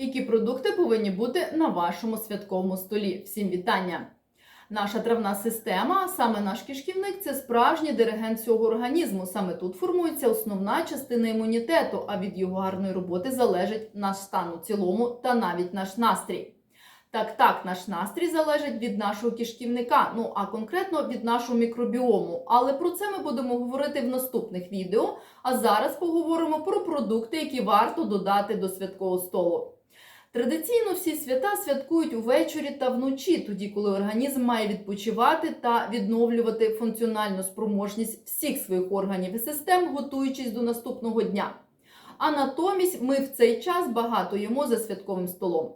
Які продукти повинні бути на вашому святковому столі? Всім вітання! Наша травна система, саме наш кишківник, це справжній диригент всього організму. Саме тут формується основна частина імунітету, а від його гарної роботи залежить наш стан у цілому та навіть наш настрій. Так, так, наш настрій залежить від нашого кишківника, ну а конкретно від нашого мікробіому. Але про це ми будемо говорити в наступних відео. А зараз поговоримо про продукти, які варто додати до святкового столу. Традиційно всі свята святкують увечері та вночі, тоді коли організм має відпочивати та відновлювати функціональну спроможність всіх своїх органів і систем, готуючись до наступного дня. А натомість ми в цей час багато їмо за святковим столом.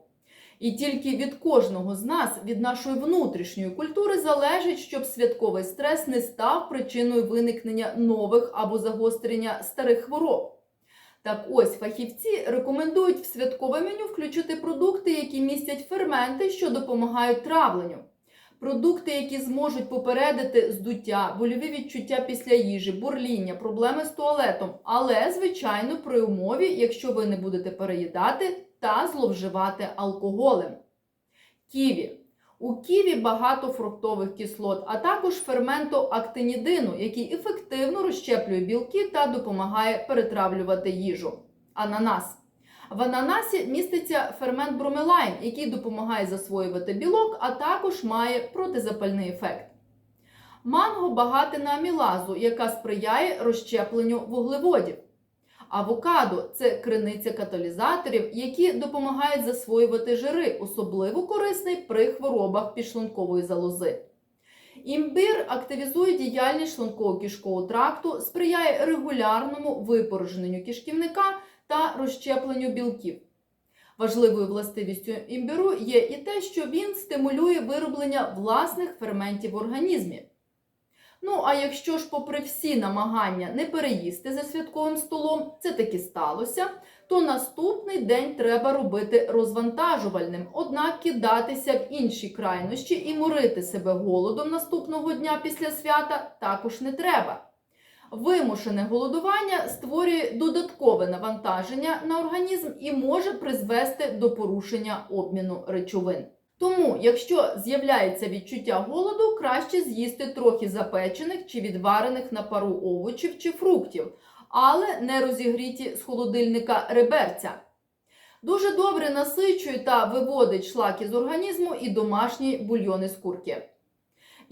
І тільки від кожного з нас, від нашої внутрішньої культури, залежить, щоб святковий стрес не став причиною виникнення нових або загострення старих хвороб. Так ось фахівці рекомендують в святкове меню включити продукти, які містять ферменти, що допомагають травленню. Продукти, які зможуть попередити здуття, больові відчуття після їжі, бурління, проблеми з туалетом, але, звичайно, при умові, якщо ви не будете переїдати та зловживати алкоголем. Ківі. У ківі багато фруктових кислот, а також ферменту актинідину, який ефективно розщеплює білки та допомагає перетравлювати їжу. Ананас. В ананасі міститься фермент бромелайн, який допомагає засвоювати білок, а також має протизапальний ефект. Манго багате на амілазу, яка сприяє розщепленню вуглеводів. Авокадо це криниця каталізаторів, які допомагають засвоювати жири, особливо корисний при хворобах підшлункової залози. Імбир активізує діяльність шлунково-кишкового тракту, сприяє регулярному випорожненню кишківника та розщепленню білків. Важливою властивістю імбиру є і те, що він стимулює вироблення власних ферментів в організмі. Ну, а якщо ж, попри всі намагання не переїсти за святковим столом, це таки сталося, то наступний день треба робити розвантажувальним, однак кидатися в інші крайнощі і морити себе голодом наступного дня після свята також не треба. Вимушене голодування створює додаткове навантаження на організм і може призвести до порушення обміну речовин. Тому, якщо з'являється відчуття голоду, краще з'їсти трохи запечених чи відварених на пару овочів чи фруктів, але не розігріті з холодильника реберця. Дуже добре насичує та виводить шлаки з організму і домашні бульйони з курки.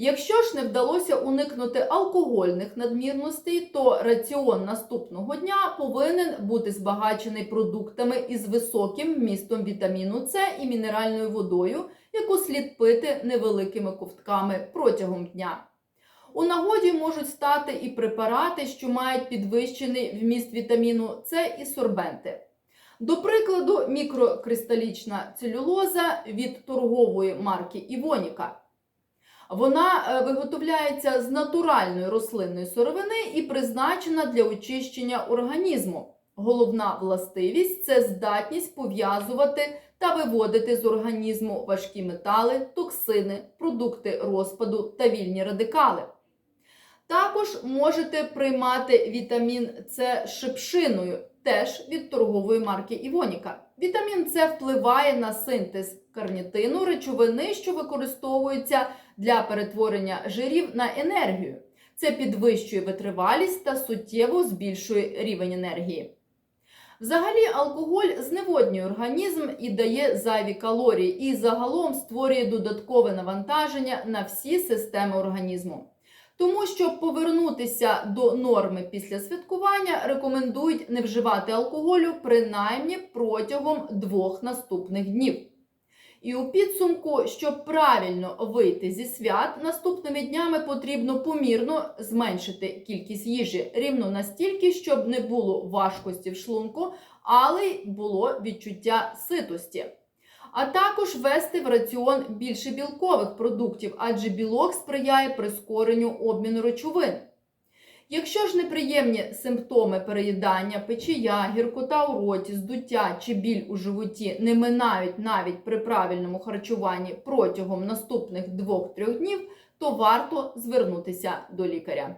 Якщо ж не вдалося уникнути алкогольних надмірностей, то раціон наступного дня повинен бути збагачений продуктами із високим вмістом вітаміну С і мінеральною водою, яку слід пити невеликими ковтками протягом дня. У нагоді можуть стати і препарати, що мають підвищений вміст вітаміну С і сорбенти. До прикладу, мікрокристалічна целюлоза від торгової марки Івоніка. Вона е, виготовляється з натуральної рослинної сировини і призначена для очищення організму. Головна властивість це здатність пов'язувати та виводити з організму важкі метали, токсини, продукти розпаду та вільні радикали. Також можете приймати вітамін С шипшиною, теж від торгової марки Івоніка. Вітамін С впливає на синтез карнітину, речовини, що використовуються для перетворення жирів на енергію. Це підвищує витривалість та суттєво збільшує рівень енергії. Взагалі, алкоголь зневоднює організм і дає зайві калорії, і загалом створює додаткове навантаження на всі системи організму. Тому, щоб повернутися до норми після святкування, рекомендують не вживати алкоголю принаймні протягом двох наступних днів. І у підсумку, щоб правильно вийти зі свят, наступними днями потрібно помірно зменшити кількість їжі рівно настільки, щоб не було важкості в шлунку, але й було відчуття ситості. А також ввести в раціон більше білкових продуктів, адже білок сприяє прискоренню обміну речовин. Якщо ж неприємні симптоми переїдання, печія, гіркота у роті, здуття чи біль у животі не минають навіть при правильному харчуванні протягом наступних 2-3 днів, то варто звернутися до лікаря.